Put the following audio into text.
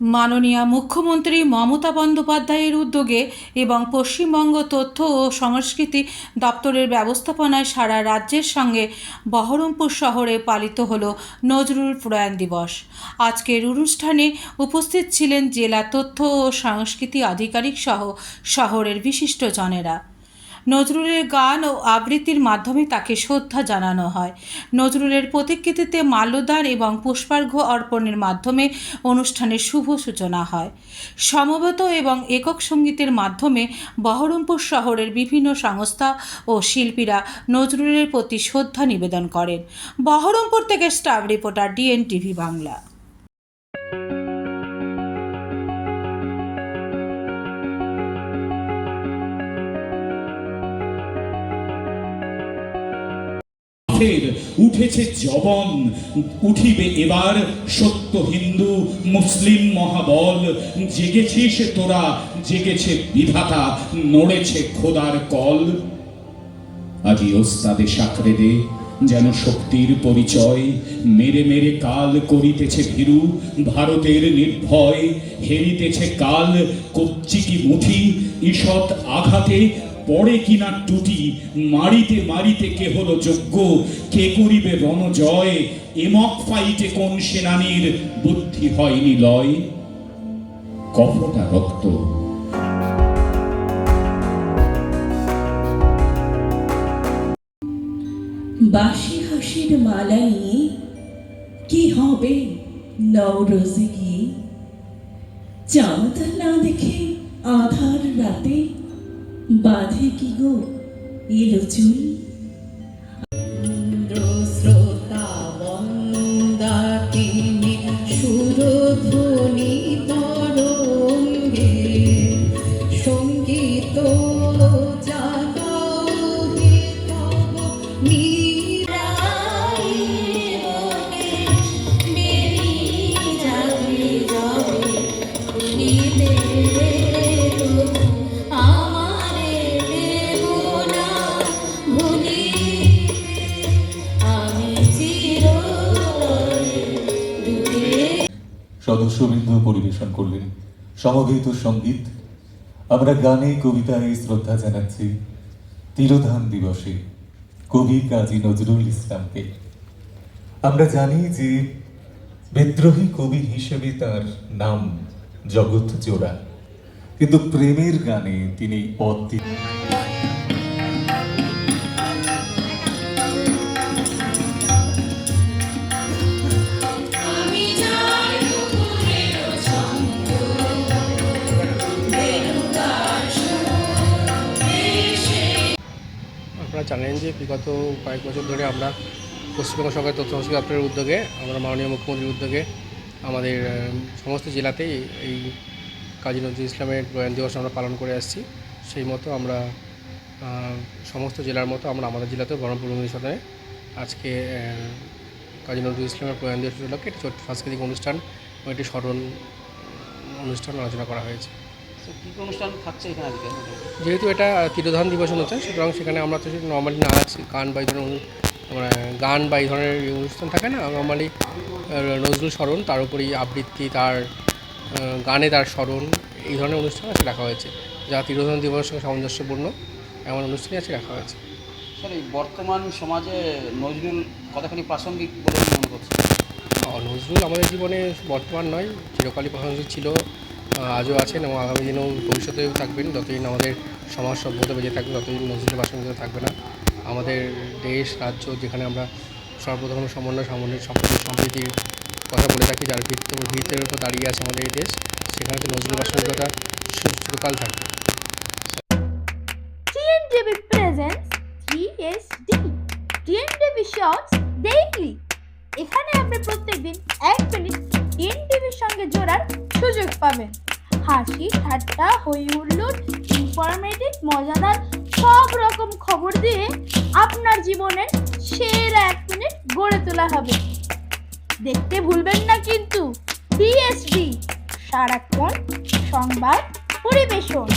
মাননীয় মুখ্যমন্ত্রী মমতা বন্দ্যোপাধ্যায়ের উদ্যোগে এবং পশ্চিমবঙ্গ তথ্য ও সংস্কৃতি দপ্তরের ব্যবস্থাপনায় সারা রাজ্যের সঙ্গে বহরমপুর শহরে পালিত হল নজরুল প্রয়াণ দিবস। আজকের অনুষ্ঠানে উপস্থিত ছিলেন জেলা তথ্য ও সংস্কৃতি আধিকারিক সহ শহরের বিশিষ্টজনেরা। নজরুলের গান ও আবৃত্তির মাধ্যমে তাকে শ্রদ্ধা জানানো হয়। নজরুলের প্রতিকৃতিতে মাল্যদান এবং পুষ্পার্ঘ্য অর্পণের মাধ্যমে অনুষ্ঠানের শুভ সূচনা হয়। সমবেত এবং একক সঙ্গীতের মাধ্যমে বহরমপুর শহরের বিভিন্ন সংস্থা ও শিল্পীরা নজরুলের প্রতি শ্রদ্ধা নিবেদন করেন। বহরমপুর থেকে staff reporter DN TV Bangla. ফের উঠেছে জবন, উঠিবে এবার সত্য হিন্দু, মুসলিম মহাবল। জেগেছিস তোরা, জেগেছে বিধাতা, নড়েছে খোদার কল। আজি ওস্তাদে সাকরে দে যেন শক্তির পরিচয়, মেরে মেরে কাল করিতেছে ভীরু, ভারতের নির্ভয়, হেরিতেছে কাল কচ্চিকি মুঠি, ঈষৎ আঘাতে পড়ে কিনা টুটি, মারিতে মারিতে কে হলো যোগ্য? কে করিবে রণজয় এমক ফাইটে কোন সেনানীর বুদ্ধি হয়নি লয়? কপটা রক্ত। বাসি হাসির মালা নিয়ে কি হবে নওরোজে গিয়ে? চাঁদ না দেখে আধার রাতে বাঁধে কি গো? এলো চুল? সদস্যবৃন্দ পরিবেশন করলেন। সমবেত সংগীত। আমরা গানে, কবিতায় শ্রদ্ধা জানাচ্ছি তিরোধান দিবসে, কবি কাজী নজরুল ইসলামকে। আমরা জানি যে বিদ্রোহী কবি হিসেবে তার নাম জগৎ জোড়া। কিন্তু প্রেমের গানে তিনি পদ জানেন যে বিগত কয়েক বছর ধরে আমরা পশ্চিমবঙ্গ সরকারের তথ্য সংস্কৃতি দপ্তরের উদ্যোগে, আমরা মাননীয় মুখ্যমন্ত্রীর উদ্যোগে আমাদের সমস্ত জেলাতেই এই কাজী নজরুল ইসলামের প্রয়াণ দিবস আমরা পালন করে আসছি। সেই মতো আমরা সমস্ত জেলার মতো আমরা আমাদের জেলাতেও বহরমপুর সদনে আজকে কাজী নজরুল ইসলামের প্রয়াণ দিবস উপলক্ষে একটি সাংস্কৃতিক অনুষ্ঠান ও একটি স্মরণ অনুষ্ঠান আলোচনা করা হয়েছে। কী অনুষ্ঠান থাকছে এখানে আজকে? যেহেতু এটা তিরোধান দিবস অনুষ্ঠান সুতরাং সেখানে আমরা তো নর্মালি নাচ গান বা এই ধরনের মানে গান বা এই ধরনের অনুষ্ঠান থাকে না নর্মালি নজরুল স্মরণ তার উপরেই আবৃত্তি তার গানে তার স্মরণ এই ধরনের অনুষ্ঠান আছে রাখা হয়েছে। যা তিরোধান দিবসের সঙ্গে সামঞ্জস্যপূর্ণ এমন অনুষ্ঠানই আছে রাখা হয়েছে। স্যার এই বর্তমান সমাজে নজরুল কতখানি প্রাসঙ্গিক বলে মনে করছি নজরুল আমাদের জীবনে বর্তমান নয় চিরকালই প্রাসঙ্গিক ছিল। আজও আছেন এবং আগামী দিনেও ভবিষ্যতেও থাকবেন। যতদিন আমাদের সমাজ সভ্যতা বেঁচে থাকবে, ততদিন নজরুলের প্রাসঙ্গিকতা থাকবে না। আমাদের দেশ, রাজ্য, যেখানে আমরা সর্বধর্ম, সমন্বয় সমন্বয় সম্প্রীতি সম্প্রীতির কথা বলে থাকি, যার ভিত্তি ভিত্তির উপর দাঁড়িয়ে আছে আমাদের এই দেশ, সেখানে নজরুল প্রাসঙ্গিকতা সু- চিরকাল থাকবে। এখানে আপনি প্রত্যেকদিন এক মিনিট TNDBর সঙ্গে জোড়ার সুযোগ পাবেন হাসি, ঠাট্টা, হই হুল্লোড় ইনফরমেটিভ মজাদার, সব রকম খবর দিয়ে আপনার জীবনের সেরা এক মিনিট গড়ে তোলা হবে। দেখতে ভুলবেন না কিন্তু বিএসডি সারাক্ষণ সংবাদ পরিবেশন।